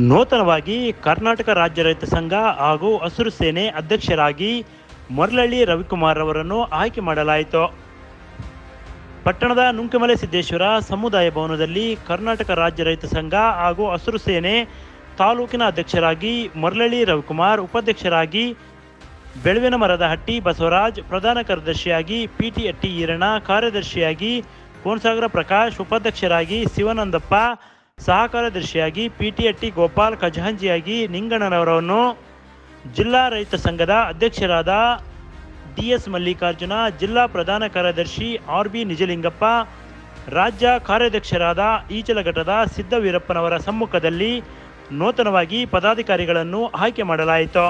ನೂತನವಾಗಿ ಕರ್ನಾಟಕ ರಾಜ್ಯ ರೈತ ಸಂಘ ಹಾಗೂ ಹಸಿರು ಸೇನೆ ಅಧ್ಯಕ್ಷರಾಗಿ ಮರಳಳ್ಳಿ ರವಿಕುಮಾರ್ ಅವರನ್ನು ಆಯ್ಕೆ ಮಾಡಲಾಯಿತು. ಪಟ್ಟಣದ ನುಂಕಮಲೆ ಸಿದ್ದೇಶ್ವರ ಸಮುದಾಯ ಭವನದಲ್ಲಿ ಕರ್ನಾಟಕ ರಾಜ್ಯ ರೈತ ಸಂಘ ಹಾಗೂ ಹಸಿರು ಸೇನೆ ತಾಲೂಕಿನ ಅಧ್ಯಕ್ಷರಾಗಿ ಮರಳಳ್ಳಿ ರವಿಕುಮಾರ್, ಉಪಾಧ್ಯಕ್ಷರಾಗಿ ಬೆಳವಿನ ಮರದ ಹಟ್ಟಿ ಬಸವರಾಜ್, ಪ್ರಧಾನ ಕಾರ್ಯದರ್ಶಿಯಾಗಿ ಪಿಟಿ ಹಟ್ಟಿ ಈರಣ್ಣ, ಕಾರ್ಯದರ್ಶಿಯಾಗಿ ಕೋನಸಾಗರ ಪ್ರಕಾಶ್, ಉಪಾಧ್ಯಕ್ಷರಾಗಿ ಶಿವಾನಂದಪ್ಪ ಸಹ ಕಾರ್ಯದರ್ಶಿಯಾಗಿ ಪಿಟಿ ಎಟ್ಟಿ ಗೋಪಾಲ್ ಖಜಾಂಜಿಯಾಗಿ ನಿಂಗಣ್ಣನವರನ್ನು ಜಿಲ್ಲಾ ರೈತ ಸಂಘದ ಅಧ್ಯಕ್ಷರಾದ ಡಿ ಎಸ್ ಮಲ್ಲಿಕಾರ್ಜುನ, ಜಿಲ್ಲಾ ಪ್ರಧಾನ ಕಾರ್ಯದರ್ಶಿ ಆರ್ ಬಿ ನಿಜಲಿಂಗಪ್ಪ, ರಾಜ್ಯ ಕಾರ್ಯಾಧ್ಯಕ್ಷರಾದ ಈಚಲಘಟ್ಟದ ಸಿದ್ದವೀರಪ್ಪನವರ ಸಮ್ಮುಖದಲ್ಲಿ ನೂತನವಾಗಿ ಪದಾಧಿಕಾರಿಗಳನ್ನು ಆಯ್ಕೆ ಮಾಡಲಾಯಿತು.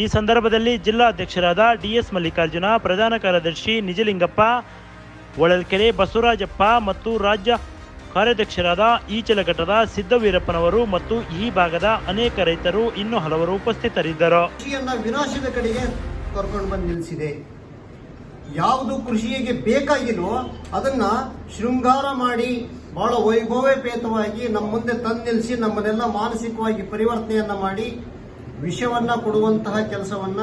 ಈ ಸಂದರ್ಭದಲ್ಲಿ ಜಿಲ್ಲಾ ಅಧ್ಯಕ್ಷರಾದ ಡಿ ಎಸ್ ಮಲ್ಲಿಕಾರ್ಜುನ, ಪ್ರಧಾನ ಕಾರ್ಯದರ್ಶಿ ನಿಜಲಿಂಗಪ್ಪ, ಹೊಳಲ್ಕೆರೆ ಬಸವರಾಜಪ್ಪ ಮತ್ತು ರಾಜ್ಯ ಕಾರ್ಯಾಧ್ಯಕ್ಷರಾದ ಈಚಲಘಟ್ಟದ ಸಿದ್ದವೀರಪ್ಪನವರು ಮತ್ತು ಈ ಭಾಗದ ಅನೇಕ ರೈತರು ಇನ್ನೂ ಹಲವರು ಉಪಸ್ಥಿತರಿದ್ದರು. ವಿನಾಶದ ಕಡೆಗೆ ಕರ್ಕೊಂಡು ಬಂದು ನಿಲ್ಲಿಸಿದೆ ಯಾವುದು ಕೃಷಿಗೆ ಬೇಕಾಗಿಲ್ಲೋ ಅದನ್ನ ಶೃಂಗಾರ ಮಾಡಿ ಬಹಳ ವೈಭವೇಪೇತವಾಗಿ ನಮ್ಮ ಮುಂದೆ ತಂದು ನಿಲ್ಲಿಸಿ ನಮ್ಮನ್ನೆಲ್ಲ ಮಾನಸಿಕವಾಗಿ ಪರಿವರ್ತನೆಯನ್ನ ಮಾಡಿ ವಿಷವನ್ನ ಕೊಡುವಂತಹ ಕೆಲಸವನ್ನ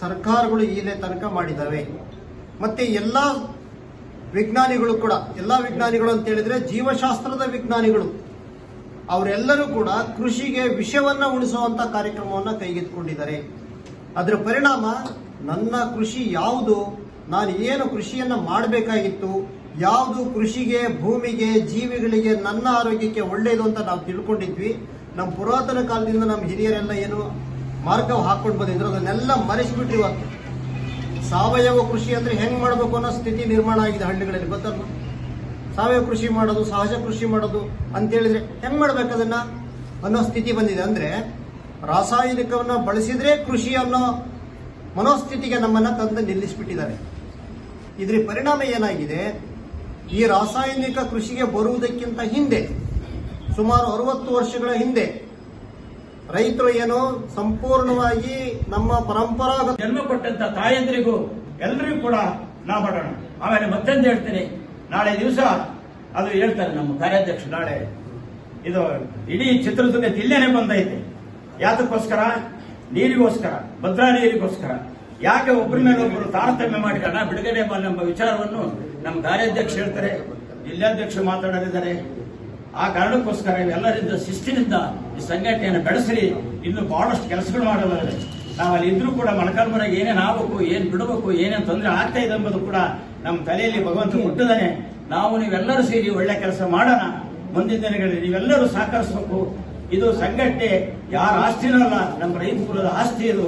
ಸರ್ಕಾರಗಳು ಈಗಲೇ ತನಕ ಮಾಡಿದ್ದಾವೆ ಮತ್ತೆ ಎಲ್ಲಾ ವಿಜ್ಞಾನಿಗಳು ಕೂಡ, ಎಲ್ಲ ವಿಜ್ಞಾನಿಗಳು ಅಂತ ಹೇಳಿದ್ರೆ ಜೀವಶಾಸ್ತ್ರದ ವಿಜ್ಞಾನಿಗಳು. ಅವರೆಲ್ಲರೂ ಕೂಡ ಕೃಷಿಗೆ ವಿಷವನ್ನ ಉಳಿಸುವಂತ ಕಾರ್ಯಕ್ರಮವನ್ನ ಕೈಗೆತ್ತಿಕೊಂಡಿದ್ದಾರೆ. ಅದರ ಪರಿಣಾಮ ನನ್ನ ಕೃಷಿ ಯಾವುದು, ನಾನು ಏನು ಕೃಷಿಯನ್ನ ಮಾಡಬೇಕಾಗಿತ್ತು, ಯಾವುದು ಕೃಷಿಗೆ, ಭೂಮಿಗೆ, ಜೀವಿಗಳಿಗೆ ನನ್ನ ಆರೋಗ್ಯಕ್ಕೆ ಒಳ್ಳೆಯದು ಅಂತ ನಾವು ತಿಳ್ಕೊಂಡಿದ್ವಿ. ನಮ್ಮ ಪುರಾತನ ಕಾಲದಿಂದ ನಮ್ಮ ಹಿರಿಯರೆಲ್ಲ ಏನು ಮಾರ್ಗ ಹಾಕೊಂಡು ಬಂದಿದ್ರು, ಅದನ್ನೆಲ್ಲ ಮರೆಸಿಬಿಟ್ರಿ ಸಾವಯವ ಕೃಷಿ ಅಂದ್ರೆ ಹೆಂಗ್ ಮಾಡಬೇಕು ಅನ್ನೋ ಸ್ಥಿತಿ ನಿರ್ಮಾಣ ಆಗಿದೆ ಹಳ್ಳಿಗಳಲ್ಲಿ, ಗೊತ್ತಲ್ವ? ಸಾವಯವ ಕೃಷಿ ಮಾಡೋದು, ಸಹಜ ಕೃಷಿ ಮಾಡೋದು ಅಂತ ಹೇಳಿದ್ರೆ ಹೆಂಗ್ ಮಾಡ್ಬೇಕು ಅದನ್ನ ಅನ್ನೋ ಸ್ಥಿತಿ ಬಂದಿದೆ. ಅಂದ್ರೆ ರಾಸಾಯನಿಕವನ್ನ ಬಳಸಿದ್ರೆ ಕೃಷಿ ಅನ್ನೋ ಮನೋಸ್ಥಿತಿಗೆ ನಮ್ಮನ್ನ ತಂದು ನಿಲ್ಲಿಸಿಬಿಟ್ಟಿದ್ದಾರೆ. ಇದ್ರ ಪರಿಣಾಮ ಏನಾಗಿದೆ? ಈ ರಾಸಾಯನಿಕ ಕೃಷಿಗೆ ಬರುವುದಕ್ಕಿಂತ ಹಿಂದೆ, ಸುಮಾರು ಅರವತ್ತು ವರ್ಷಗಳ ಹಿಂದೆ ರೈತರು ಏನು ಸಂಪೂರ್ಣವಾಗಿ ನಮ್ಮ ಪರಂಪರಾಗತ ಜನ್ಮ ಕೊಟ್ಟಂತ ತಾಯಂದ್ರಿಗೂ ಎಲ್ರಿಗೂ ಕೂಡ ನಾ ಮಾಡೋಣ. ಆಮೇಲೆ ಮತ್ತೊಂದು ಹೇಳ್ತೀನಿ. ನಾಳೆ ದಿವಸ ಅದು ಹೇಳ್ತಾರೆ ನಮ್ಮ ಕಾರ್ಯಾಧ್ಯಕ್ಷ ನಾಳೆ. ಇದು ಇಡೀ ಚಿತ್ರದುರ್ಗ ಜಿಲ್ಲೆನೆ ಬಂದೈತೆ. ಯಾತಕ್ಕೋಸ್ಕರ? ನೀರಿಗೋಸ್ಕರ. ಭದ್ರಾ ನೀರಿಗೋಸ್ಕರ. ಯಾಕೆ ಒಬ್ಬರ ಮೇಲೆ ಒಬ್ಬರು ತಾರತಮ್ಯ ಮಾಡಿಕಣ ಬಿಡುಗಡೆ ಎಂಬ ವಿಚಾರವನ್ನು ನಮ್ಮ ಕಾರ್ಯಾಧ್ಯಕ್ಷ ಹೇಳ್ತಾರೆ. ಜಿಲ್ಲಾಧ್ಯಕ್ಷರು ಮಾತಾಡಲಿದ್ದಾರೆ ಆ ಕಾರಣಕ್ಕೋಸ್ಕರ ಎಲ್ಲರಿಂದ ಶಿಸ್ತಿನಿಂದ ಈ ಸಂಘಟನೆಯನ್ನು ಬೆಳೆಸಲಿ ಇನ್ನು ಬಹಳಷ್ಟು ಕೆಲಸಗಳು ಮಾಡಲಾಗಿದೆ. ನಾವು ಅಲ್ಲಿ ಕೂಡ ಮನೆಗೆ ಏನೇನು ಆಗ್ಬೇಕು, ಏನ್ ಬಿಡಬೇಕು, ಏನೇನು ತೊಂದರೆ ಆಗ್ತಾ ಇದೆ ಎಂಬುದು ಕೂಡ ನಮ್ಮ ತಲೆಯಲ್ಲಿ ಭಗವಂತ ಮುಟ್ಟದಾನೆ. ನಾವು ನೀವೆಲ್ಲರೂ ಸೇರಿ ಒಳ್ಳೆ ಕೆಲಸ ಮಾಡೋಣ. ಮುಂದಿನ ದಿನಗಳಲ್ಲಿ ನೀವೆಲ್ಲರೂ ಸಹಕರಿಸಬೇಕು. ಇದು ಸಂಘಟನೆ ಯಾರ ಆಸ್ತಿನೂ ಅಲ್ಲ ನಮ್ಮ ರೈತ ಕುಲದ ಆಸ್ತಿ ಇದು.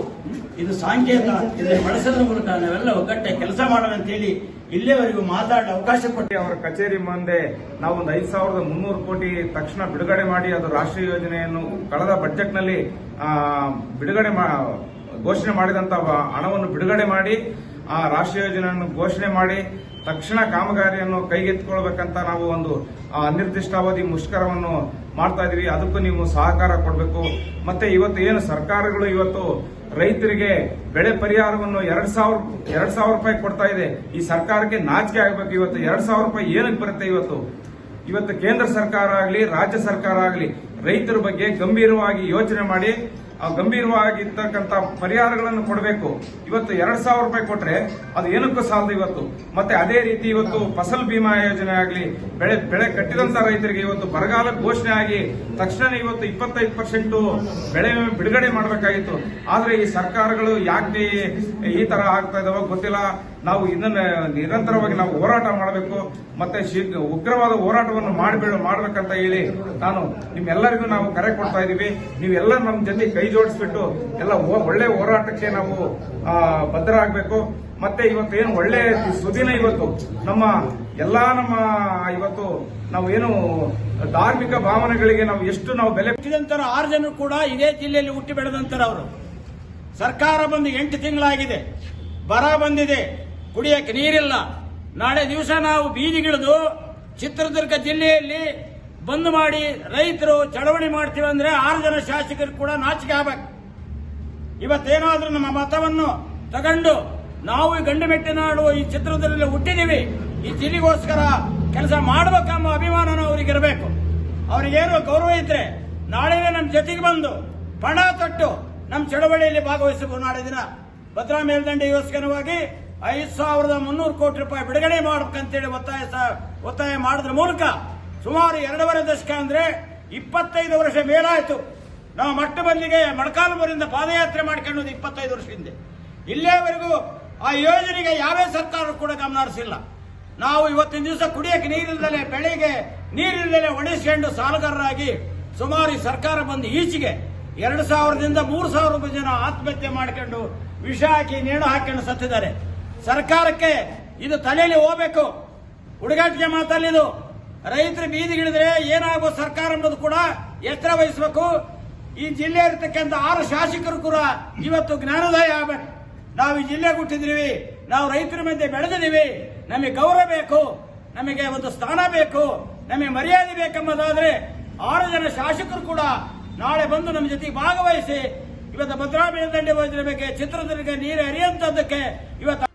ಇದು ಸಾಂಕೇತ, ಇದನ್ನು ಬಳಸೋದ್ರ ಮೂಲಕ ನಾವೆಲ್ಲ ಒಗ್ಗಟ್ಟೆ ಕೆಲಸ ಮಾಡೋಣ ಅಂತೇಳಿ ಇಲ್ಲಿಯವರೆಗೂ ಮಾತಾಡಲು ಅವಕಾಶ ಕೊಟ್ಟು ಅವರ ಕಚೇರಿ ಮುಂದೆ ನಾವು ಒಂದು ಐದು ಸಾವಿರದ ಮುನ್ನೂರು ಕೋಟಿ ತಕ್ಷಣ ಬಿಡುಗಡೆ ಮಾಡಿ ಅದು ರಾಷ್ಟ್ರೀಯ ಯೋಜನೆಯನ್ನು ಕಳೆದ ಬಜೆಟ್ನಲ್ಲಿ ಬಿಡುಗಡೆ ಘೋಷಣೆ ಮಾಡಿದಂತ ಹಣವನ್ನು ಬಿಡುಗಡೆ ಮಾಡಿ, ಆ ರಾಷ್ಟ್ರೀಯ ಯೋಜನೆಯನ್ನು ಘೋಷಣೆ ಮಾಡಿ, ತಕ್ಷಣ ಕಾಮಗಾರಿಯನ್ನು ಕೈಗೆತ್ತಿಕೊಳ್ಬೇಕಂತ ನಾವು ಒಂದು ಅನಿರ್ದಿಷ್ಟಾವಧಿ ಮುಷ್ಕರವನ್ನು ಮಾಡ್ತಾ ಇದೀವಿ. ಅದಕ್ಕೂ ನೀವು ಸಹಕಾರ ಕೊಡಬೇಕು. ಮತ್ತೆ ಇವತ್ತು ಏನು ಸರ್ಕಾರಗಳು ಇವತ್ತು ರೈತರಿಗೆ ಬೆಳೆ ಪರಿಹಾರವನ್ನು ಎರಡ್ ಸಾವಿರ ಎರಡ್ ಸಾವಿರ ರೂಪಾಯಿ ಕೊಡ್ತಾ ಇದೆ. ಈ ಸರ್ಕಾರಕ್ಕೆ ನಾಚಿಕೆ ಆಗಬೇಕು. ಇವತ್ತು ಎರಡ್ ಸಾವಿರ ರೂಪಾಯಿ ಏನಕ್ಕೆ ಬರುತ್ತೆ ಇವತ್ತು? ಇವತ್ತು ಕೇಂದ್ರ ಸರ್ಕಾರ ಆಗಲಿ, ರಾಜ್ಯ ಸರ್ಕಾರ ಆಗಲಿ ರೈತರ ಬಗ್ಗೆ ಗಂಭೀರವಾಗಿ ಯೋಚನೆ ಮಾಡಿ ಗಂಭೀರವಾಗಿರ್ತಕ್ಕಂಥ ಪರಿಹಾರಗಳನ್ನು ಕೊಡಬೇಕು. ಇವತ್ತು ಎರಡ್ ಸಾವಿರ ರೂಪಾಯಿ ಕೊಟ್ರೆ ಅದು ಏನಕ್ಕೂ ಸಾಲದು ಇವತ್ತು. ಮತ್ತೆ ಅದೇ ರೀತಿ ಇವತ್ತು ಫಸಲ್ ಬಿಮಾ ಯೋಜನೆ ಆಗಲಿ, ಬೆಳೆ ಬೆಳೆ ಕಟ್ಟಿದಂತ ರೈತರಿಗೆ ಇವತ್ತು ಬರಗಾಲ ಘೋಷಣೆ ಆಗಿ ತಕ್ಷಣ ಇವತ್ತು ಇಪ್ಪತ್ತೈದು ಪರ್ಸೆಂಟ್ ಬೆಳೆ ಬಿಡುಗಡೆ ಮಾಡಬೇಕಾಗಿತ್ತು. ಆದ್ರೆ ಈ ಸರ್ಕಾರಗಳು ಯಾಕೆ ಈ ತರ ಆಗ್ತಾ ಇದಾವ ಗೊತ್ತಿಲ್ಲ. ನಾವು ಇದನ್ನ ನಿರಂತರವಾಗಿ ನಾವು ಹೋರಾಟ ಮಾಡಬೇಕು, ಮತ್ತೆ ಉಗ್ರವಾದ ಹೋರಾಟವನ್ನು ಮಾಡಬೇಡ ಮಾಡಬೇಕಂತ ಹೇಳಿ ನಾನು ನಿಮ್ಮೆಲ್ಲರಿಗೂ ನಾವು ಕರೆ ಕೊಡ್ತಾ ಇದೀವಿ ನೀವೆಲ್ಲ ನಮ್ಮ ಜೊತೆ ಕೈ ಜೋಡಿಸ್ಬಿಟ್ಟು ಎಲ್ಲ ಒಳ್ಳೆ ಹೋರಾಟಕ್ಕೆ ನಾವು ಭದ್ರ ಆಗಬೇಕು ಮತ್ತೆ ಏನು ಒಳ್ಳೆ ಸುದಿನ ಇವತ್ತು. ನಮ್ಮ ಎಲ್ಲ ನಮ್ಮ, ಇವತ್ತು ನಾವು ಏನು ಧಾರ್ಮಿಕ ಭಾವನೆಗಳಿಗೆ ನಾವು ಎಷ್ಟು ನಾವು ಬೆಲೆ ಆರು ಜನರು ಕೂಡ ಇದೇ ಜಿಲ್ಲೆಯಲ್ಲಿ ಹುಟ್ಟಿ ಬೆಳೆದಂತರ ಅವರು ಸರ್ಕಾರ ಬಂದು ಎಂಟು ತಿಂಗಳಾಗಿದೆ. ಬರ ಬಂದಿದೆ. ಕುಡಿಯಕ್ಕೆ ನೀರಿಲ್ಲ. ನಾಳೆ ದಿವಸ ನಾವು ಬೀದಿಗಿಳಿದು ಚಿತ್ರದುರ್ಗ ಜಿಲ್ಲೆಯಲ್ಲಿ ಬಂದ್ ಮಾಡಿ ರೈತರು ಚಳವಳಿ ಮಾಡ್ತೀವಿ ಅಂದ್ರೆ ಆರು ಜನ ಶಾಸಕರು ಕೂಡ ನಾಚಿಕೆ ಆಗ್ಬೇಕು. ಇವತ್ತೇನಾದ್ರೂ ನಮ್ಮ ಮತವನ್ನು ತಗೊಂಡು ನಾವು ಗಂಡು ಮೆಟ್ಟಿನಾಡು ಈ ಚಿತ್ರದಲ್ಲಿ ಹುಟ್ಟಿದೀವಿ. ಈ ಜಿಲ್ಲೆಗೋಸ್ಕರ ಕೆಲಸ ಮಾಡ್ಬೇಕೆಂಬ ಅಭಿಮಾನನ ಅವರಿಗಿರಬೇಕು ಅವ್ರಿಗೇನು ಗೌರವ ಇದ್ರೆ ನಾಳೆನೇ ನಮ್ಮ ಜೊತೆಗೆ ಬಂದು ಪಣ ತೊಟ್ಟು ನಮ್ಮ ಚಳವಳಿಯಲ್ಲಿ ಭಾಗವಹಿಸಬಹುದು ನಾಳೆ ದಿನ. ಭದ್ರಾ ಮೇಲ್ದಂಡೆ ಯೋಸ್ಕರವಾಗಿ ಐದು ಸಾವಿರದ ಮುನ್ನೂರು ಕೋಟಿ ರೂಪಾಯಿ ಬಿಡುಗಡೆ ಮಾಡ್ಬೇಕಂತೇಳಿ ಒತ್ತಾಯ ಒತ್ತಾಯ ಮಾಡಿದ್ರ ಮೂಲಕ ಸುಮಾರು ಎರಡೂವರೆ ದಶಕ ಅಂದ್ರೆ ಇಪ್ಪತ್ತೈದು ವರ್ಷ ಮೇಲಾಯಿತು. ನಾವು ಮಟ್ಟ ಬಂದಿಗೆ ಮೊಳಕಾಲ್ಮೂರಿಂದ ಪಾದಯಾತ್ರೆ ಮಾಡ್ಕೊಂಡು ಇಪ್ಪತ್ತೈದು ವರ್ಷ ಹಿಂದೆ ಇಲ್ಲೇವರೆಗೂ ಆ ಯೋಜನೆಗೆ ಯಾವೇ ಸರ್ಕಾರ ಕೂಡ ಗಮನ ಹರಿಸಿಲ್ಲ ನಾವು ಇವತ್ತಿನ ದಿವಸ ಕುಡಿಯಕ್ಕೆ ನೀರಿಲ್ಲದೆ ಬೆಳೆಗೆ ನೀರಿಲ್ಲದೆ ಒಣಗಿಸ್ಕೊಂಡು ಸಾಲಗಾರರಾಗಿ ಸುಮಾರು ಈ ಸರ್ಕಾರ ಬಂದು ಈಚೆಗೆ ಎರಡು ಸಾವಿರದಿಂದ ಮೂರು ಸಾವಿರ ರೂಪಾಯಿ ಜನ ಆತ್ಮಹತ್ಯೆ ಮಾಡ್ಕೊಂಡು ವಿಷ ಹಾಕಿ ನೇಣು ಹಾಕೊಂಡು ಸತ್ತಿದ್ದಾರೆ. ಸರ್ಕಾರಕ್ಕೆ ಇದು ತಲೆಯಲ್ಲಿ ಹೋಗ್ಬೇಕು. ಹುಡುಗಾಟಿಗೆ ಮಾತಲ್ಲಿದು ರೈತರು ಬೀದಿಗಿಳಿದ್ರೆ ಏನಾಗೋ ಸರ್ಕಾರ ಅನ್ನೋದು ಕೂಡ ಎಚ್ಚರ ವಹಿಸಬೇಕು. ಈ ಜಿಲ್ಲೆ ಇರತಕ್ಕಂಥ ಆರು ಶಾಸಕರು ಕೂಡ ಇವತ್ತು ಜ್ಞಾನೋದಯ ಆಗ್ಬೇಕು. ನಾವು ಈ ಜಿಲ್ಲೆ ಹುಟ್ಟಿದ್ರಿ ನಾವು ರೈತರ ಮಧ್ಯೆ ಬೆಳೆದಿದ್ದೀವಿ. ನಮಗೆ ಗೌರವ ಬೇಕು. ನಮಗೆ ಒಂದು ಸ್ಥಾನ ಬೇಕು. ನಮಗೆ ಮರ್ಯಾದೆ ಬೇಕೆಂಬುದಾದ್ರೆ ಆರು ಜನ ಶಾಸಕರು ಕೂಡ ನಾಳೆ ಬಂದು ನಮ್ಮ ಜೊತೆಗೆ ಭಾಗವಹಿಸಿ ಇವತ್ತು ಭದ್ರಾ ಮೇಲ್ದಂಡೆ ಯೋಜನೆ ಬಗ್ಗೆ ಚಿತ್ರದುರ್ಗ ನೀರು ಹರಿಯುವಂಥದ್ದಕ್ಕೆ ಇವತ್ತು